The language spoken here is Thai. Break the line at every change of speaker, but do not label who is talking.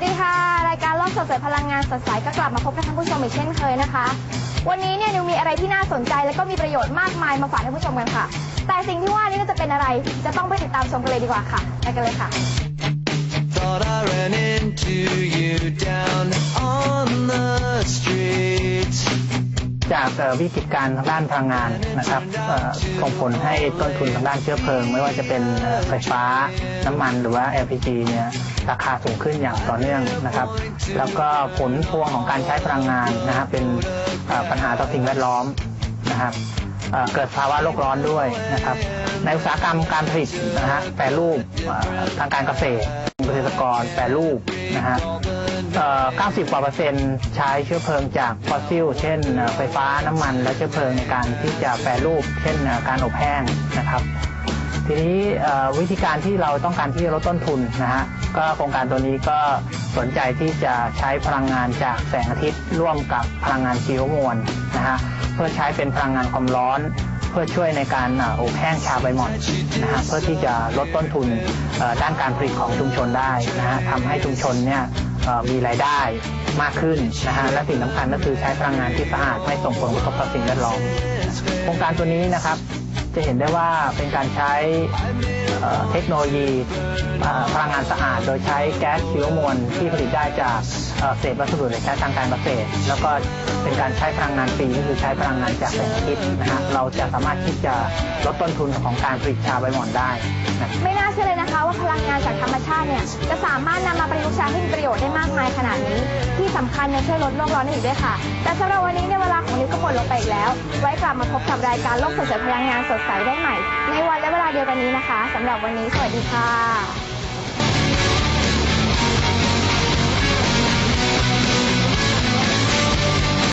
วัสดีค่ะ รายการโลกสดใสพลังงานสดใสก็กลับมาพบกับท่านผู้ชมอีกเช่นเคยนะคะ วันนี้เนี่ยนิวมีอะไรที่น่าสนใจและก็มีประโยชน์มากมายมาฝากท่านผู้ชมกันค่ะ แต่สิ่งที่ว่านี่ก็จะเป็นอะไรจะต้องไปติดตามชมกันเลยดีกว่าค่ะไปกันเลยค่ะ
จากวิกฤตการทางด้านพลังงานนะครับส่งผลให้ต้นทุนทางด้านเชื้อเพลิง ไม่ว่าจะเป็นไฟฟ้าน้ำมันหรือว่า LPG เนี่ยราคาสูงขึ้นอย่างต่อเนื่องนะครับ แล้วก็ผลพวงของการใช้พลังงานนะครับเป็นปัญหาต่อสิ่งแวดล้อมนะครับเกิดภาวะโลกร้อนด้วยนะครับ ในอุตสาหกรรมการผลิตนะฮะแปรรูปทางการเกษตรเกษตรกรแปรรูปนะฮะ 90 กว่าเปอร์เซ็นต์ใช้เชื้อเพลิงจากฟอสซิล เช่นไฟฟ้าน้ำมัน และเชื้อเพลิงในการที่จะแปรรูป เช่นการอบแห้งนะครับ ทีนี้วิธีการที่เราต้องการที่จะลดต้นทุนนะฮะก็โครงการตัวนี้ก็สนใจที่จะใช้พลังงานจากแสงอาทิตย์ ร่วมกับพลังงานชีวมวลนะฮะเพื่อใช้เป็นพลังงานความร้อนเพื่อช่วยในการอบแห้งชาใบหม่อนนะฮะเพื่อที่จะลดต้นทุนด้านการผลิตของชุมชนได้นะฮะทำให้ชุมชนเนี่ย มีรายได้มากขึ้นนะฮะและสิ่งสำคัญก็คือใช้พลังงานที่สะอาดไม่ส่งผลกระทบต่อสิ่งแวดล้อมโครงการตัวนี้นะครับจะเห็นได้ว่าเป็นการใช้เทคโนโลยีพลังงานสะอาด โดยใช้แก๊สชีวมวลที่ผลิตได้จากเศษวัสดุหลือใช้ทางการเกษตร แล้วก็เป็นการใช้พลังงานฟรีก็คือใช้พลังงานจากแสงอาทิตย์นะฮะเราจะสามารถที่จะลดต้นทุนของการผลิตชาใบหม่อนได้
ไม่น่าเชื่อเลยนะคะว่าพลัง สามารถนำมาประยุกต์ใช้ให้มีประโยชน์ได้มากมายขนาดนี้ ที่สำคัญยังช่วยลดโลกร้อนได้อีกด้วยค่ะ แต่สำหรับวันนี้ในยเวลาของนิวก็หมดลงไปอีกแล้ว ไว้กลับมาพบกับรายการโลกสดใสพลังงานสดใสได้ใหม่ ในวันและเวลาเดียวกันนี้นะคะสำหรับวันนี้สวัสดีค่ะ